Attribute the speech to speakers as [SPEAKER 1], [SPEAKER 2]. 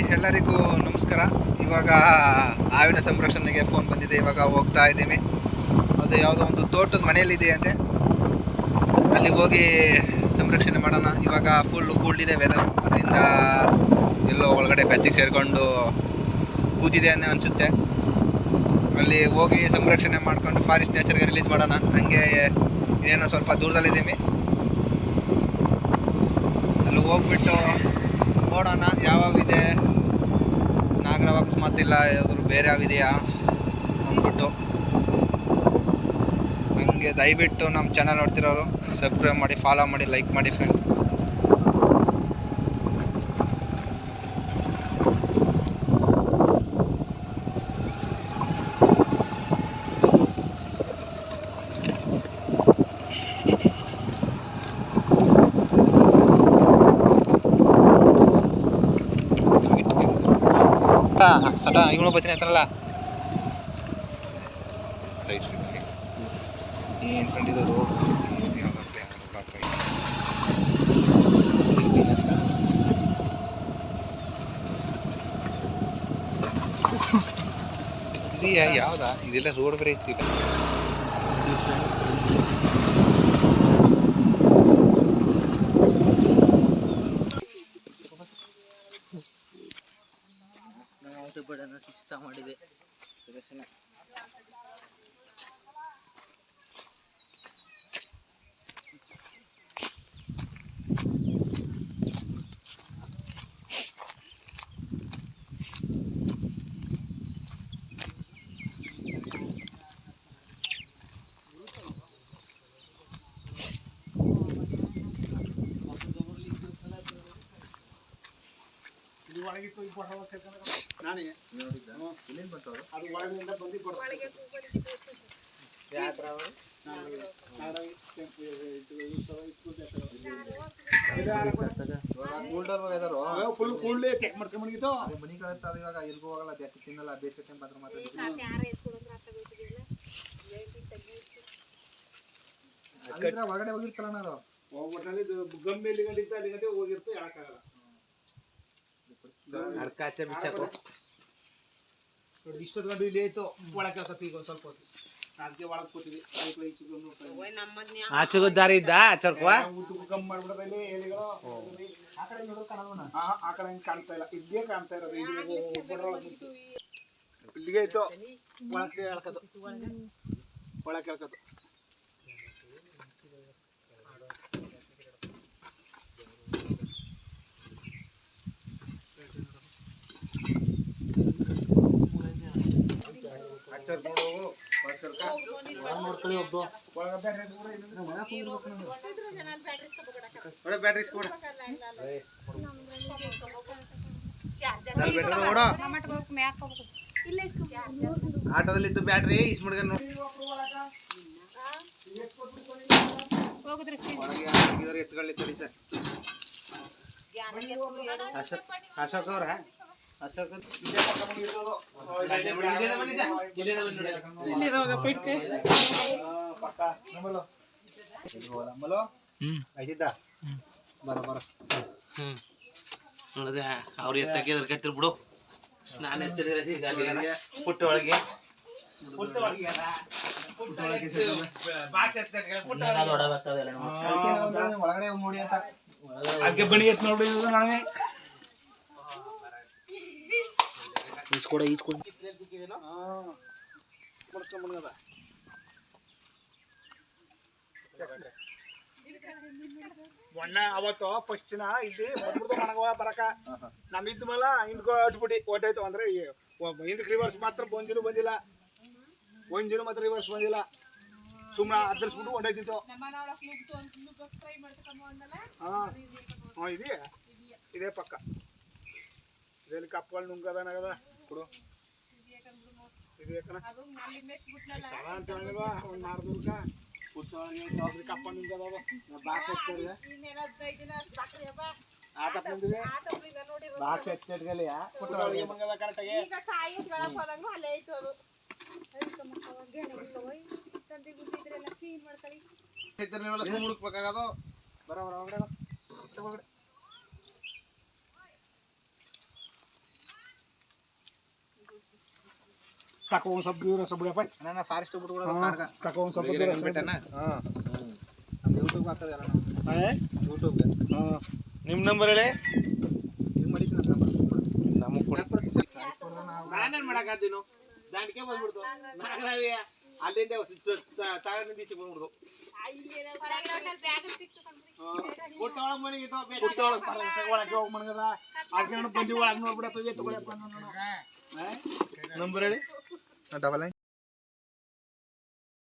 [SPEAKER 1] ಎಲ್ಲರಿಗೂ ನಮಸ್ಕಾರ. ಇವಾಗ ಹಾವಿನ ಸಂರಕ್ಷಣೆಗೆ ಫೋನ್ ಬಂದಿದೆ. ಇವಾಗ ಹೋಗ್ತಾ ಇದ್ದೀವಿ. ಅದು ಯಾವುದೋ ಒಂದು ತೋಟದ ಮನೆಯಲ್ಲಿದೆ ಅಂತೆ. ಅಲ್ಲಿ ಹೋಗಿ ಸಂರಕ್ಷಣೆ ಮಾಡೋಣ. ಇವಾಗ ಫುಲ್ ಕೂಲ್ಡ್ ವೆದರ್ ಅದರಿಂದ ಎಲ್ಲೋ ಒಳಗಡೆ ಬೆಚ್ಚಿಗೆ ಸೇರಿಕೊಂಡು ಕೂತಿದೆ ಅಂತ ಅನಿಸುತ್ತೆ. ಅಲ್ಲಿ ಹೋಗಿ ಸಂರಕ್ಷಣೆ ಮಾಡ್ಕೊಂಡು ಫಾರೆಸ್ಟ್ ನೇಚರ್ಗೆ ರಿಲೀಸ್ ಮಾಡೋಣ. ಹಂಗೆ ಇನ್ನೇನೋ ಸ್ವಲ್ಪ ದೂರದಲ್ಲಿದ್ದೀವಿ. ಅಲ್ಲಿ ಹೋಗ್ಬಿಟ್ಟು ನೋಡೋಣ. ಯಾವ್ಯಾವಿದೆ ನಾಗರವ ಅಕಸ್ಮಾತ್ ಇಲ್ಲ ಯಾವ್ದಾದ್ರು ಬೇರೆ ಯಾವಿದೆಯಾ ಅಂದ್ಬಿಟ್ಟು. ಹಂಗೆ ದಯವಿಟ್ಟು ನಮ್ಮ ಚಾನಲ್ ನೋಡ್ತಿರೋರು ಸಬ್ಸ್ಕ್ರೈಬ್ ಮಾಡಿ ಫಾಲೋ ಮಾಡಿ ಲೈಕ್ ಮಾಡಿ ಫ್ರೆಂಡ್ ಸಟ ಇವನು ಬರ್ತೀನಿ ಅಂತಾರಲ್ಲ ಏನು ಕಂಡಿದ್ದು ಇದೆಯಾ ಯಾವ್ದಾ? ಇದೆಲ್ಲ ರೋಡ್ ಬೇರೆ ಇತ್ತು চলেছে
[SPEAKER 2] না।
[SPEAKER 3] ಫುಲ್ ಕೂಡ್ಲೆ ಚೆಕ್ ಮಾಡ್ಸ್ಕೊಂಡ್ಬಿಟ್ಟಿತ್ತು
[SPEAKER 1] ಮನಿಗಳಂತ ಅದು ಇವಾಗ ಎಲ್ಗೂ ಹೋಗಲ್ಲ ಜಾಸ್ತಿ ತಿನ್ನಲ್ಲ ಬೇಸಿಗೆ ಟೈಮ್ ಮಾತ್ರ ಮಾತ್ರ ಅಲ್ಲಿಂದ ಒಳಗಡೆ ಹೋಗಿರ್ತಾರಣ್ಣ ಅದು
[SPEAKER 3] ಒಟ್ಟಲ್ಲಿ ಗಮ್ಮಿ ಎಲ್ಲಿ ಗಂಟೆ ಅಲ್ಲಿ ಗಂಟೆ ಹೋಗಿರ್ತು ಹೇಳಕ್ಕಾಗಲ್ಲ
[SPEAKER 2] ಅಡ್ಕಾಚೆ ಬಿಚ್ಚಾಕು
[SPEAKER 3] ನೋಡಿ ಇಷ್ಟೊತ್ತು ಗಂಟು ಇಲ್ಲಿ ಐತೋ ಒಳಗೆ ಕೇಳ್ಕತ್ತಿ ಈಗ ಒಂದ್ ಸ್ವಲ್ಪ ಹೊತ್ತು. ಅದಕ್ಕೆ ಒಳಗೆ ಕೂತಿದ್ವಿ ಅದಕ್ಕೆ ಈಚೆಗೆ ಒಂದು ನೋಡ್ತಾ
[SPEAKER 2] ಆಚೆಗೂ ದಾರಿ ಇದ್ದ ಚರ್ಕವಾ?
[SPEAKER 3] ಉದ್ದಕ್ಕೂ ಗಮ್ ಮಾಡ್ಬಿಡೋದು ಇಲ್ಲಿ
[SPEAKER 1] ಆ ಕಡೆ ನೋಡೋದು ಕಾಣೋಣ
[SPEAKER 3] ಆ ಆ ಕಡೆ ಹಿಂಗೆ ಕಾಣ್ತಾ ಇಲ್ಲ. ಇದೇ ಕಾಣ್ತಾ ಇರೋದು ಇಲ್ಲಿ. ಇಲ್ಲಿಗೆ ಒಳಗೆ ಹೇಳ್ಕತ್ತು ಒಳಗೆ ಕೇಳ್ಕತ್ತು ಒಳಗೆ ಬೇರೆ ದೂರ ಇಲ್ಲ.
[SPEAKER 1] ಬ್ಯಾಟ್ರಿ ಕೊಡ. ನೋಡೋ. ಆಟೋದಲ್ಲಿದ್ದು ಬ್ಯಾಟ್ರಿ ಇಸ್ಮಡ್ಗ ನೋಡಿ. ಎತ್ಕೊಳ್ಳಿ ಸರ್. ಅಶೋಕ್ ಅಶೋಕ್ ಅವ್ರ?
[SPEAKER 2] ಕತ್ತಿರ್ ಅವ್ರು ಎತ್ತಕ್ಕೆ ಎದ್ರಕತ್ತಿರ್ ಬಿಡು ನಾನು ಎತ್ತಿದ್ರೆ ಪುಟ್ಟ ಒಳಗೆ ಪುಟ್ಟ
[SPEAKER 1] ಒಳಗಡೆ ನೋಡಿ ಅಂತ
[SPEAKER 3] ಅದಕ್ಕೆ ಬಳಿ ಎತ್ ನೋಡಿ ನಾವೇ
[SPEAKER 2] ಈಸ್ಕೊಡ ಈಸ್ಕೊಡ
[SPEAKER 3] ಮೊನ್ನೆ ಅವತ್ತು ಫಸ್ಟ್ ದಿನ ಇಲ್ಲಿ ಬಂದ್ಬಿಡ್ತು ಹೋಗ ಬರಕ. ನಮ್ ಇದ್ದ ಮೇಲೆ ಹಿಂದ್ಕೊ ಅಟ್ಬಿಟ್ಟು ಹೊಟ್ಟೋಯ್ತು ಅಂದ್ರೆ ಹಿಂದಕ್ಕೆ ರಿವರ್ಸ್ ಮಾತ್ರ ಒಂದಿನೂ ಬಂದಿಲ್ಲ. ಒಂದಿನೂ ಮಾತ್ರ ರಿವರ್ಸ್ ಬಂದಿಲ್ಲ. ಸುಮ್ಮನೆ ಅದ್ರಸ್ಬಿಟ್ಟು ಹೊಂಟೋಯ್ತಿತ್ತು ಹಾ. ಇದೆಯಾ? ಇದೇ ಪಕ್ಕ. ಇದೆಲ್ಲಿ ಕಪ್ಪಲ್ ನುಂಗದ ನಗದ. ಕೊಡು ಇದು ಯಾಕನ ಸಲ ಅಂತ ಹೇಳಿಲ್ವಾ? ಒಂದು ಮಾರ್ದೂರ್ಕ ಪುಟ್ಟ ಕಪ್ಪ ನುಂಗದ ಕರೆಕ್ಟಾಗಿ ಬಂದಿದೆ ಬಾಕ್ಸ್ ಎತ್ತಿಡ್ಗಲಿ ಪುಟ್ಟ ಒಳಗೆ ಮಂಗದ ಕರೆಕ್ಟಾಗಿ
[SPEAKER 1] ಹುಡುಕ್ಬೇಕಾಗದು. ಬರ ಬರ. ಒಳಗಡೆ.
[SPEAKER 3] ತಕೋ ಒಂದು ಸ್ವಲ್ಪ ದೂರ ಸ್ವಲ್ಪ ಬಿಡಪ್ಪ
[SPEAKER 1] ನನ್ನ ಫಾರೆಸ್ಟ್ ಬಿಟ್ಬಿಡೋದು ಕಾಡ್ಗ
[SPEAKER 3] ತಕೋ ಒಂದು ಸ್ವಲ್ಪ
[SPEAKER 1] ಬೇರೆ
[SPEAKER 3] ದೂರ
[SPEAKER 1] ಬಿಟ್ಟನ
[SPEAKER 3] ಹಾಂ.
[SPEAKER 1] ನಮ್ಮ ಯೂಟ್ಯೂಬ್ ಹಾಕೋದಲ್ಲ
[SPEAKER 3] ಹಾಂ.
[SPEAKER 1] ಯೂಟ್ಯೂಬ್ಗೆ
[SPEAKER 2] ನಿಮ್ಮ ನಂಬರ್ ಹೇಳಿ
[SPEAKER 1] ಹಿಂಗೆ
[SPEAKER 2] ನಮಗೆ ಕೊಡಿ. ನಾನೇನ್ ಮಾಡಕ್ಕಾದ್ದೀನು? ದಾಂಡಿಕೆ ಬಂದ್ಬಿಡ್ತು. ನಾಗರಾವಿಯ ಅಲ್ಲಿಂದ ತಗೊಂಡಿಂದ ಈಚೆ ಬಂದ್ಬಿಡ್ತು ಪುಟ್ಟ ಒಳಗ್ ಮನೆಗೆ ಇದ್ದಾವ ಬೇಕು.
[SPEAKER 3] ಪುಟ್ಟ ಒಳಗೆ ಒಳಗೆ ಹೋಗಿ ಮನ್ಗದ ಅದಕ್ಕೆ ಬಂದಿ ಒಳಗೆ ನೋಡ್ಬಿಡಪ್ಪ
[SPEAKER 2] ನಂಬರ್ ಹೇಳಿ?
[SPEAKER 1] हाँ, डबल नाइन